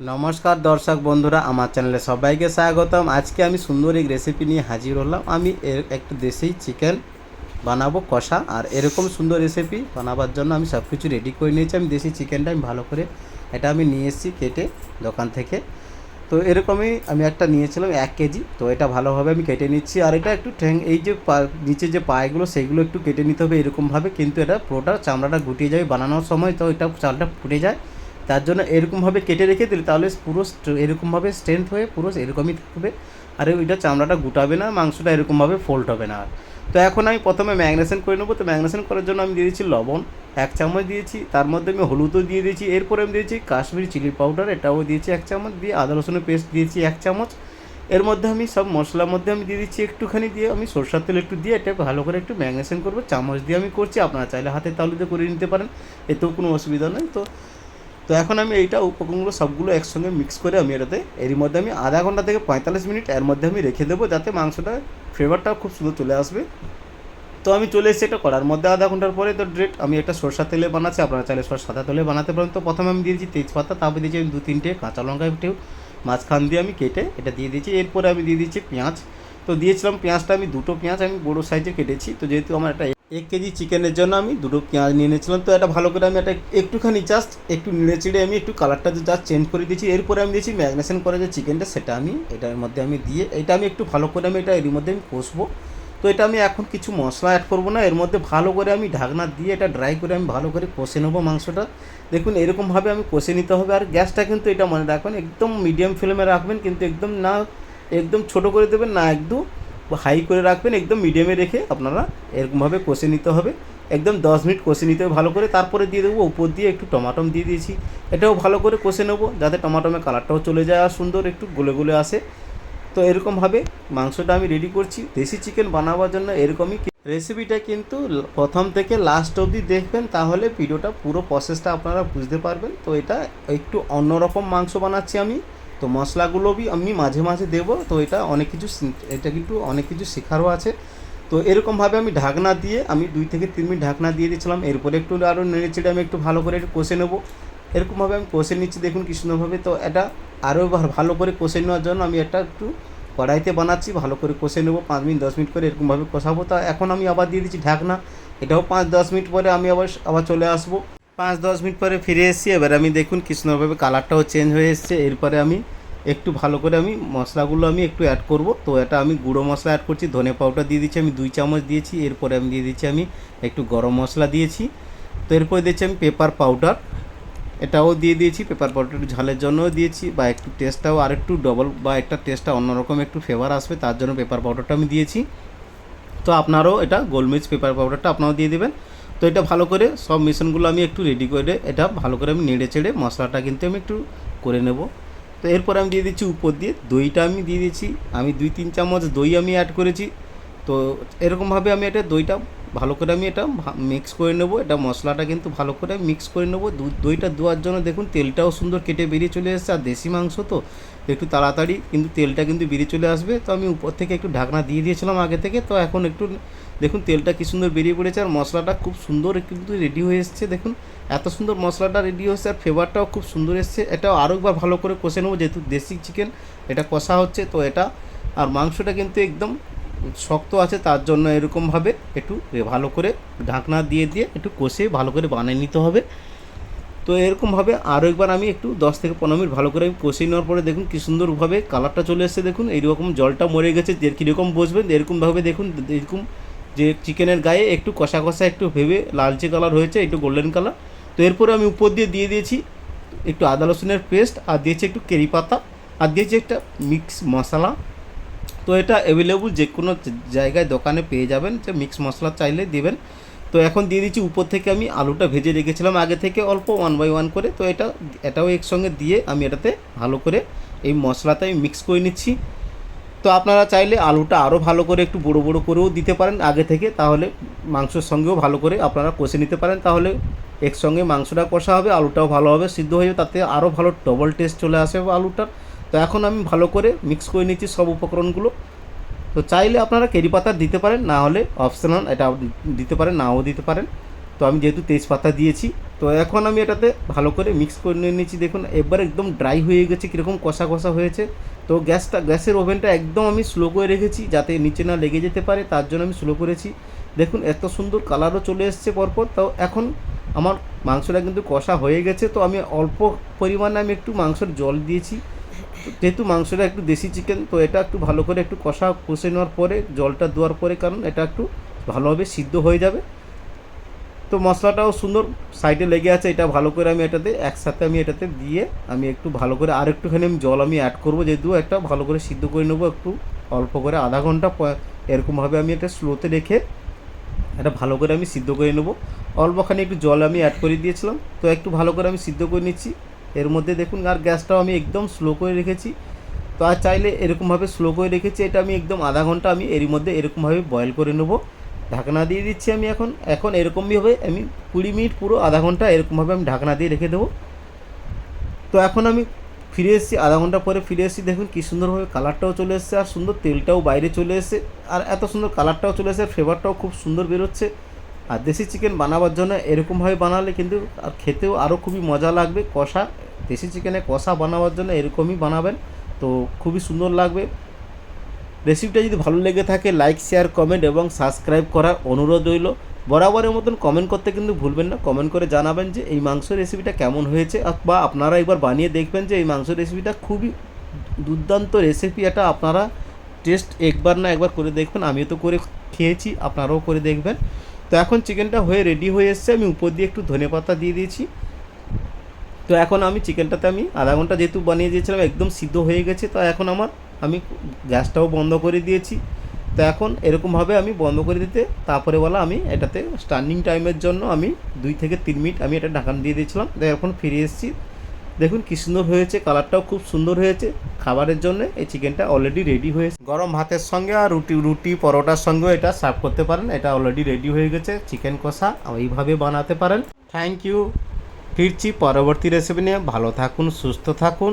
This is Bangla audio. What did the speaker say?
নমস্কার দর্শক বন্ধুরা, আমার চ্যানেলে সবাইকে স্বাগতম। আজকে আমি সুন্দর এক রেসিপি নিয়ে হাজির হলাম। আমি এর একটু দেশি চিকেন বানাবো, কষা, আর এরকম সুন্দর রেসিপি বানাবার জন্য আমি সব কিছু রেডি করে নিয়েছি। আমি দেশি চিকেনটা আমি ভালো করে এটা আমি নিয়ে এসেছি কেটে দোকান থেকে। তো এরকমই আমি একটা নিয়েছিলাম, এক কেজি। তো এটা ভালোভাবে আমি কেটে নিচ্ছি। আর এটা একটু ঠ্যাং, এই যে পা, নিচে যে পায়েগুলো সেইগুলো একটু কেটে নিতে হবে এরকমভাবে। কিন্তু এটা পুরোটা চামড়াটা গুটিয়ে যাবে। বানানোর সময় তো এটা চালটা ফুটে যায়। তার জন্য এরকমভাবে কেটে রেখে দিলে তাহলে পুরো এরকমভাবে স্ট্রেংথ হয়ে পুরো এরকমই থাকবে। আর ওইটা চামড়াটা গুটাবে না, মাংসটা এরকমভাবে ফোল্ড হবে না। আর তো এখন আমি প্রথমে ম্যাগনেশন করে নেব। তো ম্যাগনেশন করার জন্য আমি দিয়ে দিয়েছি লবণ, এক চামচ দিয়েছি। তার মধ্যে আমি হলুদও দিয়ে দিয়েছি। এরপরে আমি দিয়েছি কাশ্মীরি চিলি পাউডার এটাও দিয়েছি এক চামচ। দিয়ে আদা রসুনের পেস্ট দিয়েছি এক চামচ। এর মধ্যে আমি সব মশলার মধ্যে আমি দিয়ে দিচ্ছি একটুখানি। দিয়ে আমি সরষার তেল একটু দিয়ে এটা ভালো করে একটু ম্যাগনেশন করব। চামচ দিয়ে আমি করছি। আপনারা চাইলে হাতে তালুতে করে নিতে পারেন। এতেও কোনো অসুবিধা নেই। তো তো এখন আমি এইটা উপকরণগুলো সবগুলো একসঙ্গে মিক্স করে আমি এটাতে এর মধ্যে আমি আধা ঘণ্টা থেকে পঁয়তাল্লিশ মিনিট এর মধ্যে আমি রেখে দেবো যাতে মাংসটা ফ্লেভারটা খুব সুন্দর চলে আসবে। তো আমি চলে এসেছি এটা করার মধ্যে আধা ঘণ্টার পরে তো ডিরেক্ট আমি একটা সরষা তেলে বানাচ্ছি, আপনারা চাইলে সাদা তেলে বানাতে পারেন। তো প্রথমে আমি দিয়েছি তেজপাতা, তারপরে দিয়েছি আমি দু তিনটে কাঁচা লঙ্কা একটু, মাঝখান দিয়ে আমি কেটে এটা দিয়ে দিয়েছি এরপরে আমি দিয়ে দিচ্ছি পেঁয়াজ। তো দিয়েছিলাম পেঁয়াজটা আমি দুটো পেঁয়াজ আমি বড়ো সাইজে কেটেছি। তো যেহেতু আমার একটা এক কেজি চিকেনের জন্য আমি দুটো পেঁয়াজ নিয়ে নিয়েছিলাম তো এটা ভালো করে আমি এটা একটুখানি জাস্ট একটু নেড়ে চেড়ে আমি একটু কালারটা জাস্ট চেঞ্জ করে দিয়েছি। এরপরে আমি দিয়েছি ম্যাগনেশন করে যে চিকেনটা সেটা আমি এটার মধ্যে আমি দিয়ে, এটা আমি একটু ভালো করে আমি এটা এর মধ্যে আমি কষবো। তো এটা আমি এখন কিছু মশলা অ্যাড করব না, এর মধ্যে ভালো করে আমি ঢাকনা দিয়ে এটা ড্রাই করে আমি ভালো করে কষে নেব মাংসটা। দেখুন এরকমভাবে আমি কষে নিতে হবে। আর গ্যাসটা কিন্তু এটা মনে রাখবেন, একদম মিডিয়াম ফ্লেমে রাখবেন, কিন্তু একদম না, একদম ছোট করে দেবেন না, একদম হাই করে রাখবেন, একদম মিডিয়ামে রেখে আপনারা এরকমভাবে কষে নিতে হবে। একদম দশ মিনিট কষে নিতে হবে ভালো করে। তারপরে দিয়ে দেবো উপর দিয়ে একটু টমাটম দিয়ে দিয়েছি। এটাও ভালো করে কষে নেব যাতে টমাটমের কালারটাও চলে যায় আর সুন্দর একটু গলে গলে আসে। তো এরকমভাবে মাংসটা আমি রেডি করছি। দেশি চিকেন বানাবার জন্য এরকমই রেসিপিটা কিন্তু প্রথম থেকে লাস্ট অবধি দেখবেন, তাহলে ভিডিওটা পুরো প্রসেসটা আপনারা বুঝতে পারবেন। তো এটা একটু অন্যরকম মাংস বানাচ্ছি আমি। তো মশলাগুলো আমি মাঝে মাঝে দেবো, তো এটা অনেক কিছু এটা কিন্তু অনেক কিছু শেখারও আছে। তো এরকমভাবে আমি ঢাকনা দিয়ে, আমি দুই থেকে তিন মিনিট ঢাকনা দিয়ে দিয়েছিলাম, এরপরে একটু আরও নেড়ে চেড়ে আমি একটু ভালো করে একটু কষে নেব। এরকমভাবে আমি কষে নিচ্ছি, দেখুন কি সুন্দরভাবে, তো এটা আরও ভালো করে কষে নেওয়ার জন্য আমি এটা একটু কড়াইতে বানাচ্ছি, ভালো করে কষে নেব, পাঁচ মিনিট, দশ মিনিট করে এরকমভাবে কষাবো। তা এখন আমি আবার দিয়ে দিচ্ছি ঢাকনা, এটাও পাঁচ, দশ মিনিট পরে আমি আবার আবার চলে আসব। পাঁচ, দশ মিনিট পরে ফিরে এসেছি, এবার আমি দেখুন কি সুন্দরভাবে কালারটাও চেঞ্জ হয়ে এসছে, এরপরে আমি একটু ভালো করে আমি মশলাগুলো আমি একটু অ্যাড করব। তো এটা আমি গুঁড়ো মশলা অ্যাড করছি, ধনে পাউডার দিয়ে দিচ্ছি, আমি দুই চামচ দিয়েছি, এরপরে আমি দিয়ে দিচ্ছি আমি একটু গরম মশলা দিয়েছি। তো এরপরে দিয়েছি আমি পেপার পাউডার এটাও দিয়ে দিয়েছি পেপার পাউডার একটু ঝালের জন্যও দিয়েছি বা একটু টেস্টটাও আর একটু ডবল বা একটা টেস্টটা অন্যরকম একটু ফ্লেভার আসবে, তার জন্য পেপার পাউডারটা আমি দিয়েছি। তো আপনারাও এটা গোলমরিচ পেপার পাউডারটা আপনারাও দিয়ে দেবেন। তো এটা ভালো করে সব মিশ্রণগুলো আমি একটু রেডি করে, এটা ভালো করে আমি নেড়ে চেড়ে মশলাটা কিন্তু আমি একটু করে নেব। তো এরপর আমি দিয়ে দিচ্ছি উপর দিয়ে, দইটা আমি দিয়ে দিচ্ছি। আমি দুই তিন চামচ দই আমি অ্যাড করেছি। তো এরকমভাবে আমি এটা দইটা ভালো করে আমি এটা মিক্স করে নেব। এটা মশলাটা কিন্তু ভালো করে মিক্স করে নেব। দইটা দেওয়ার জন্য দেখুন তেলটাও সুন্দর কেটে বেরিয়ে চলে এসেছে। আর দেশি মাংস তো একটু তাড়াতাড়ি কিন্তু তেলটা কিন্তু বেরিয়ে চলে আসবে। তো আমি উপর থেকে একটু ঢাকনা দিয়ে দিয়েছিলাম আগে থেকে। তো এখন একটু দেখুন, তেলটা কি সুন্দর বেরিয়ে পড়েছে আর মশলাটা খুব সুন্দর কিন্তু রেডি হয়ে এসছে। দেখুন, এত সুন্দর মশলাটা রেডি হয়েছে আর ফ্লেভারটাও খুব সুন্দর এসছে। এটাও আরও একবার ভালো করে কষে নেব, যেহেতু দেশি চিকেন এটা কষা হচ্ছে, তো এটা, আর মাংসটা কিন্তু একদম শক্ত আছে, তার জন্য এরকমভাবে একটু ভালো করে ঢাকনা দিয়ে দিয়ে একটু কষে ভালো করে বানিয়ে নিতে হবে। তো এরকমভাবে আরও একবার আমি একটু দশ থেকে পনেরো মিনিট ভালো করে আমি কষিয়ে নেওয়ার পরে দেখুন কী সুন্দরভাবে কালারটা চলে এসেছে। দেখুন, এইরকম জলটা মরে গেছে, যে কীরকম বসবেন, এরকমভাবে দেখুন, এরকম যে চিকেনের গায়ে একটু কষা কষা, একটু ভেবে লালচে কালার হয়েছে, একটু গোল্ডেন কালার। তো এরপরে আমি উপর দিয়ে দিয়ে দিয়েছি একটু আদা রসুনের পেস্ট আর দিয়েছি একটু কেরি পাতা আর দিয়েছি একটা মিক্স মশলা। তো এটা অ্যাভেলেবল যে কোনো জায়গায় দোকানে পেয়ে যাবেন, যে মিক্স মশলা চাইলে দেবেন। তো এখন দিয়ে দিচ্ছি উপর থেকে আমি আলুটা ভেজে রেখেছিলাম আগে থেকে অল্প ওয়ান বাই ওয়ান করে। তো এটা, এটাও একসঙ্গে দিয়ে আমি এটাতে ভালো করে এই মশলাতে আমি মিক্স করে নিচ্ছি। তো আপনারা চাইলে আলুটা আরও ভালো করে একটু বড়ো বড়ো করেও দিতে পারেন আগে থেকে, তাহলে মাংসের সঙ্গেও ভালো করে আপনারা কষে নিতে পারেন। তাহলে একসঙ্গে মাংসটা কষা হবে, আলুটাও ভালো হবে, সিদ্ধ হয়ে যাবে, তাতে আরও ভালো ডবল টেস্ট চলে আসে আলুটার। তো এখন আমি ভালো করে মিক্স করে নিচ্ছি সব উপকরণগুলো। তো চাইলে আপনারা কেরি পাতা দিতে পারেন, না হলে অপশনাল এটা দিতে পারেন, নাও দিতে পারেন। তো আমি যেহেতু তেজপাতা দিয়েছি তো এখন আমি এটাতে ভালো করে মিক্স করে নিয়ে নিচ্ছি। দেখুন, এবার একদম ড্রাই হয়ে গেছে, কীরকম কষা কষা হয়েছে। তো গ্যাসটা, গ্যাসের ওভেনটা একদম আমি স্লো করে রেখেছি, যাতে নিচে না লেগে যেতে পারে, তার জন্য আমি স্লো করেছি। দেখুন, এত সুন্দর কালারও চলে এসছে পরপর। তাও এখন আমার মাংসটা কিন্তু কষা হয়ে গেছে, তো আমি অল্প পরিমাণে আমি একটু মাংসের জল দিয়েছি। যেহেতু মাংসটা একটু দেশি চিকেন তো এটা একটু ভালো করে একটু কষা কষে নেওয়ার পরে, জলটা দেওয়ার পরে, কারণ এটা একটু ভালোভাবে সিদ্ধ হয়ে যাবে। তো মশলাটাও সুন্দর সাইডে লেগে আছে, এটা ভালো করে আমি এটাতে, একসাথে আমি এটাতে দিয়ে আমি একটু ভালো করে আর একটুখানি আমি জল আমি অ্যাড করব, যেহেতু একটা ভালো করে সিদ্ধ করে নেব, একটু অল্প করে আধা ঘণ্টা এরকমভাবে আমি এটা স্লোতে রেখে এটা ভালো করে আমি সিদ্ধ করে নেব। অল্পখানি একটু জল আমি অ্যাড করে দিয়েছিলাম, তো একটু ভালো করে আমি সিদ্ধ করে নিচ্ছি। এর মধ্যে দেখুন, আর গ্যাসটাও আমি একদম স্লো করে রেখেছি। তো আর চাইলে এরকমভাবে স্লো করে রেখেছি, এটা আমি একদম আধা ঘণ্টা আমি এরই মধ্যে এরকমভাবে বয়েল করে নেব। ঢাকনা দিয়ে দিচ্ছি আমি এখন। এখন এরকমইভাবে আমি কুড়ি মিনিট পুরো আধা ঘণ্টা এরকমভাবে আমি ঢাকনা দিয়ে রেখে দেবো। তো এখন আমি ফিরে এসেছি, আধা ঘণ্টা পরে ফিরে এসেছি। দেখুন কী সুন্দরভাবে কালারটাও চলে এসেছে, আর সুন্দর তেলটাও বাইরে চলে এসেছে। আর এত সুন্দর কালারটাও চলে এসেছে, ফ্লেভারটাও খুব সুন্দর বেরোচ্ছে। আর দেশি চিকেন বানাবার জন্য এরকমভাবে বানালে কিন্তু আর খেতেও আরও খুবই মজা লাগবে। কষা, দেশি চিকেনে কষা বানাবার জন্য এরকমই বানাবেন, তো খুবই সুন্দর লাগবে। রেসিপিটা যদি ভালো লেগে থাকে লাইক শেয়ার কমেন্ট এবং সাবস্ক্রাইব করার অনুরোধ রইল। বরাবরের মতন কমেন্ট করতে কিন্তু ভুলবেন না। কমেন্ট করে জানাবেন যে এই মাংস রেসিপিটা কেমন হয়েছে বা আপনারা একবার বানিয়ে দেখবেন যে এই মাংস রেসিপিটা খুবই দুর্দান্ত রেসিপি এটা আপনারা টেস্ট একবার না একবার করে দেখবেন। আমিও তো করে খেয়েছি, আপনারাও করে দেখবেন। তো এখন চিকেনটা হয়ে রেডি হয়ে এসছে। আমি উপর দিয়ে একটু ধনে পাতা দিয়ে দিয়েছি। তো এখন আমি চিকেনটাতে আমি আধা ঘণ্টা যেহেতু বানিয়ে দিয়েছিলাম, একদম সিদ্ধ হয়ে গেছে। তো এখন আমার আমি গ্যাসটাও বন্ধ করে দিয়েছি। তো এখন এরকমভাবে আমি বন্ধ করে দিতে, তারপরে বলা আমি এটাতে স্টার্নিং টাইমের জন্য আমি দুই থেকে তিন মিনিট আমি এটা ঢাকান দিয়ে দিয়েছিলাম। এখন ফিরে এসেছি। দেখুন কী সুন্দর হয়েছে কালারটাও খুব সুন্দর হয়েছে। খাবারের জন্য এই চিকেনটা অলরেডি রেডি হয়েছে। গরম ভাতের সঙ্গে আর রুটি রুটি পরোটার সঙ্গেও এটা সার্ভ করতে পারেন। এটা অলরেডি রেডি হয়ে গেছে। চিকেন কষা এইভাবে বানাতে পারেন। থ্যাংক ইউ ফিরছি পরবর্তী রেসিপি নিয়ে। ভালো থাকুন, সুস্থ থাকুন।